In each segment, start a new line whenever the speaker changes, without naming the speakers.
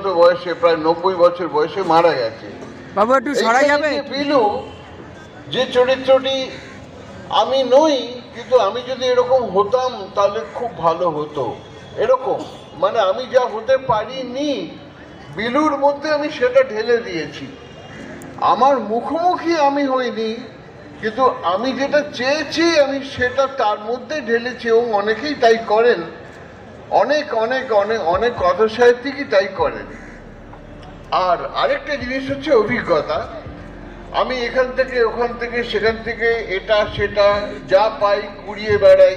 মতো বয়সে প্রায় নব্বই বছর বয়সে মারা গেছে।
বাবু একটু সরা যাবে?
যে বিলু যে চরিত্রটি আমি নই কিন্তু আমি যদি এরকম হতাম তাহলে খুব ভালো হতো। এরকম মানে আমি যা হতে পারিনি বিলুর মধ্যে আমি সেটা ঢেলে দিয়েছি। আমার মুখোমুখি আমি হইনি কিন্তু আমি যেটা চেয়েছি আমি সেটা তার মধ্যে ঢেলেছি এবং অনেকেই তাই করেন। অনেক অনেক অনেক অনেক কথা সাহিত্যিকই তাই করেন। আর আরেকটা জিনিস হচ্ছে অভিজ্ঞতা। আমি এখান থেকে, ওখান থেকে, সেখান থেকে, এটা, সেটা, যা পাই কুড়িয়ে বেড়াই।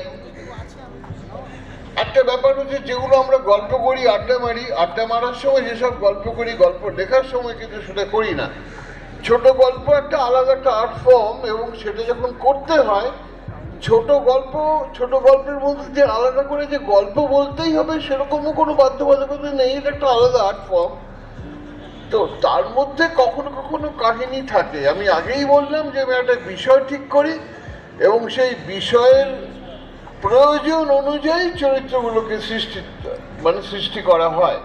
একটা ব্যাপার হচ্ছে যেগুলো আমরা গল্প করি, আড্ডা মারি, আড্ডা মারার সময় যেসব গল্প করি, গল্প লেখার সময় কিন্তু সেটা করি না। ছোট গল্প একটা আলাদা একটা আর্ট ফর্ম এবং সেটা যখন করতে হয় ছোট গল্প, ছোট গল্পের মধ্যে যে আলাদা করে যে গল্প বলতেই হবে সেরকমও কোনো বাধ্যবাধকতা নেই, এটা একটা আলাদা আর্ট ফর্ম তো তার মধ্যে কখনো কখনো কাহিনী থাকে। আমি আগেই বললাম যে আমি একটা বিষয় ঠিক করি এবং সেই বিষয়ের প্রয়োজন অনুযায়ী চরিত্রগুলোকে সৃষ্টি মানে সৃষ্টি করা হয়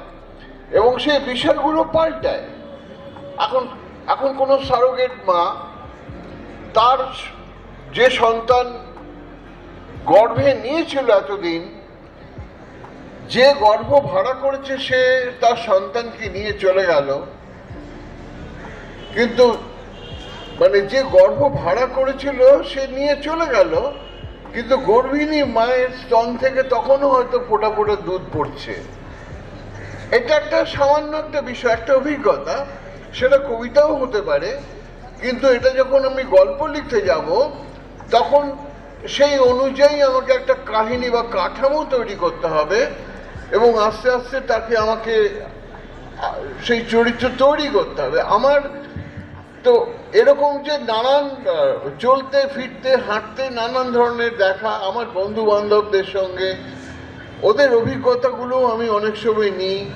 এবং সেই বিষয়গুলো পাল্টায়। এখন এখন কোনো সারোগেট মা তার যে সন্তান গর্ভে নিয়েছিল এতদিন, যে গর্ভ ভাড়া করেছে সে তার সন্তানকে নিয়ে চলে গেল। কিন্তু মানে যে গর্ভ ভাড়া করেছিল সে নিয়ে চলে গেল, কিন্তু গর্ভিণী মায়ের স্তন থেকে তখনও হয়তো ফোটা ফোটা দুধ পড়ছে। এটা একটা সামান্য একটা বিষয়, একটা অভিজ্ঞতা, সেটা কবিতাও হতে পারে, কিন্তু এটা যখন আমি গল্প লিখতে যাব, তখন সেই অনুযায়ী আমাকে একটা কাহিনী বা কাঠামো তৈরি করতে হবে এবং আস্তে আস্তে তাকে আমাকে, সেই চরিত্র তৈরি করতে হবে। আমার তো এরকম যে নানান চলতে, ফিরতে, হাঁটতে নানান ধরনের দেখা আমার বন্ধু বান্ধবদের সঙ্গে, ওদের অভিজ্ঞতাগুলো আমি অনেক সময় নিই।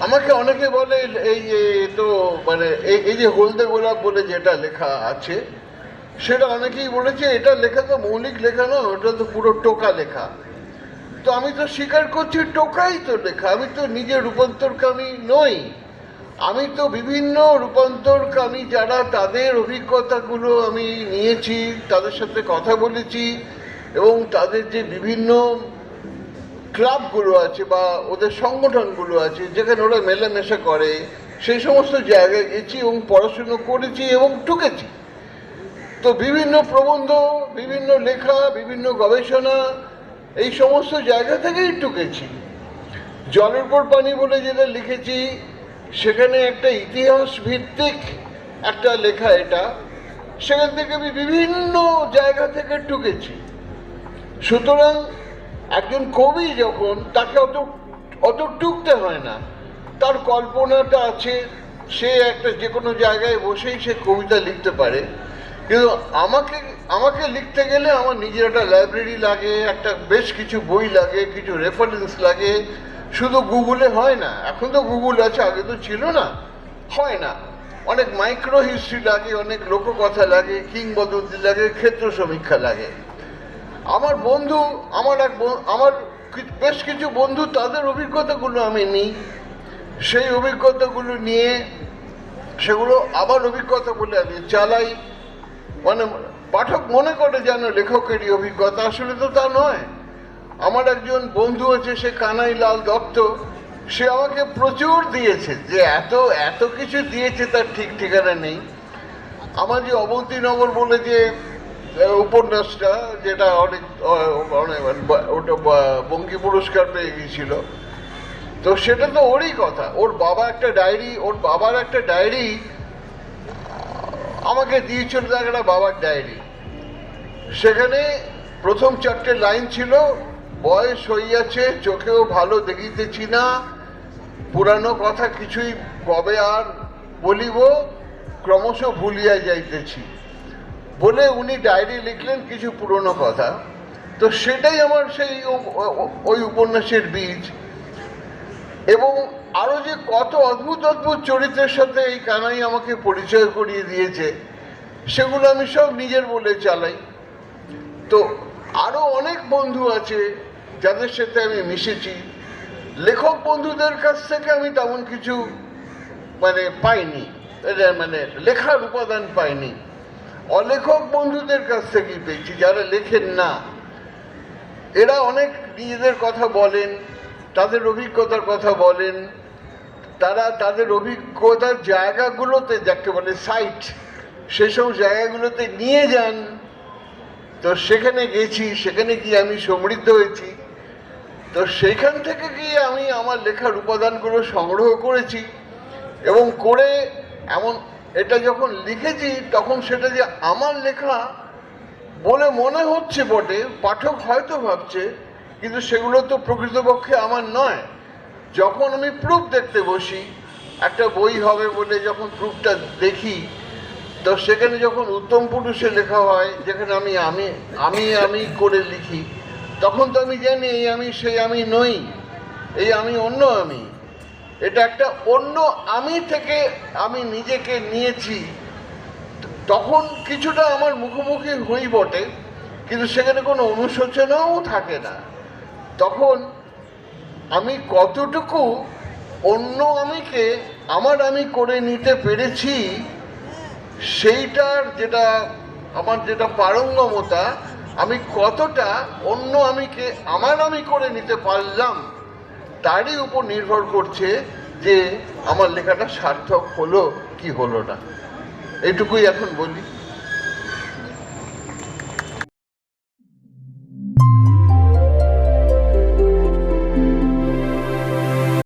আমাকে অনেকে বলে এই যে তো মানে এই যে হলদে গোলাপ বলে যেটা লেখা আছে সেটা অনেকেই বলেছে, এটা লেখা তো মৌলিক লেখা না ওটা তো পুরো টোকা লেখা। তো আমি তো স্বীকার করছি টোকাই তো লেখা, আমি তো নিজে রূপান্তরকামী নই। আমি তো বিভিন্ন রূপান্তরকামী যারা তাদের অভিজ্ঞতাগুলো আমি নিয়েছি, তাদের সাথে কথা বলেছি, এবং তাদের যে বিভিন্ন ক্লাবগুলো আছে বা ওদের সংগঠনগুলো আছে, যেখানে ওরা মেলামেশা করে, সেই সমস্ত জায়গায় গেছি এবং পড়াশুনো করেছি এবং টুকেছি তো বিভিন্ন প্রবন্ধ, বিভিন্ন লেখা, বিভিন্ন গবেষণা, এই সমস্ত জায়গা থেকেই টুকেছি। জলের পর পানি বলে যেটা লিখেছি, সেখানে একটা ইতিহাস ভিত্তিক একটা লেখা এটা, সেখান থেকে আমি বিভিন্ন জায়গা থেকে টুকেছি। সুতরাং একজন কবি যখন তাকে অত অত টুকতে হয় না, তার কল্পনাটা আছে, সে একটা যে কোনো জায়গায় বসেই সে কবিতা লিখতে পারে। কিন্তু আমাকে আমাকে লিখতে গেলে আমার নিজের একটা লাইব্রেরি লাগে, একটা বেশ কিছু বই লাগে, কিছু রেফারেন্স লাগে। শুধু গুগলে হয় না, এখন তো গুগল আছে, আগে তো ছিল না, হয় না। অনেক মাইক্রো হিস্ট্রি লাগে, অনেক লোককথা লাগে, কিংবদন্তি লাগে, ক্ষেত্র সমীক্ষা লাগে। আমার বন্ধু, আমার এক আমার বেশ কিছু বন্ধু, তাদের অভিজ্ঞতাগুলো আমি নিই। সেই অভিজ্ঞতাগুলো নিয়ে, সেগুলো আবার অভিজ্ঞতা বলে আমি চালাই। মানে পাঠক মনে করে যেন লেখকেরই অভিজ্ঞতা। আসলে তো তা নয়। আমার একজন বন্ধু আছে, সে কানাই লাল দত্ত। সে আমাকে প্রচুর দিয়েছে যে এত এত কিছু দিয়েছে তার ঠিক ঠিকানা নেই। আমার যে অবন্তীনগর বলে যে উপন্যাসটা, যেটা অনেক অনেক ওটা, বা- বঙ্গী পুরস্কার পেয়ে গিয়েছিল। তো সেটা তো ওরই কথা। ওর বাবা একটা ডায়েরি, ওর বাবার একটা ডায়েরি আমাকে দিয়েছিল একটা বাবার ডায়েরি। সেখানে প্রথম চারটে লাইন ছিল, বয়স হইয়াছে, চোখেও ভালো দেখিতেছি না, পুরানো কথা কিছুই কবে আর বলিব, ক্রমশ ভুলিয়া যাইতেছি। বলে উনি ডায়েরি লিখলেন কিছু পুরনো কথা। তো সেটাই আমার সেই ওই উপন্যাসের বীজ। এবং আরও যে কত অদ্ভুত অদ্ভুত চরিত্রের সাথে এই কানাই আমাকে পরিচয় করিয়ে দিয়েছে, সেগুলো আমি সব নিজের বলে চালাই। তো আরও অনেক বন্ধু আছে যাদের সাথে আমি মিশেছি। লেখক বন্ধুদের কাছ থেকে আমি তেমন কিছু মানে পাইনি। মানে লেখার উপাদান পাইনি। অলেখক বন্ধুদের কাছ থেকেই পেয়েছি, যারা লেখেন না। এরা অনেক নিজেদের কথা বলেন তাদের অভিজ্ঞতার কথা বলেন, তারা তাদের অভিজ্ঞতার জায়গাগুলোতে যাকে বলে সাইট সেসব জায়গাগুলোতে নিয়ে যান। তো সেখানে গেছি, সেখানে গিয়ে আমি সমৃদ্ধ হয়েছি। তো সেখান থেকে গিয়ে আমি আমার লেখার উপাদানগুলো সংগ্রহ করেছি এবং করে এমন এটা যখন লিখেছি, তখন সেটা যে আমার লেখা বলে মনে হচ্ছে বটে, পাঠক হয়তো ভাবছে কিন্তু সেগুলো তো প্রকৃতপক্ষে আমার নয়। যখন আমি প্রুফ দেখতে বসি, একটা বই হবে বলে যখন প্রুফটা দেখি, তো সেখানে যখন উত্তম পুরুষে লেখা হয়, যেখানে আমি আমি আমি আমি করে লিখি, তখন তো আমি জানি এই আমি, সেই আমি নই, এই আমি অন্য আমি। এটা একটা অন্য আমি থেকে আমি নিজেকে নিয়েছি। তখন কিছুটা আমার মুখোমুখি হই বটে, কিন্তু সেখানে কোনো অনুশোচনাও থাকে না। তখন আমি কতটুকু অন্য আমিকে, আমার আমি করে নিতে পেরেছি, সেইটার যেটা, আমার যেটা পারঙ্গমতা, আমি কতটা অন্য আমিকে, আমার আমি করে নিতে পারলাম, তারই উপর নির্ভর করছে যে আমার লেখাটা সার্থক হলো কি হলো না। এটুকুই এখন বলি।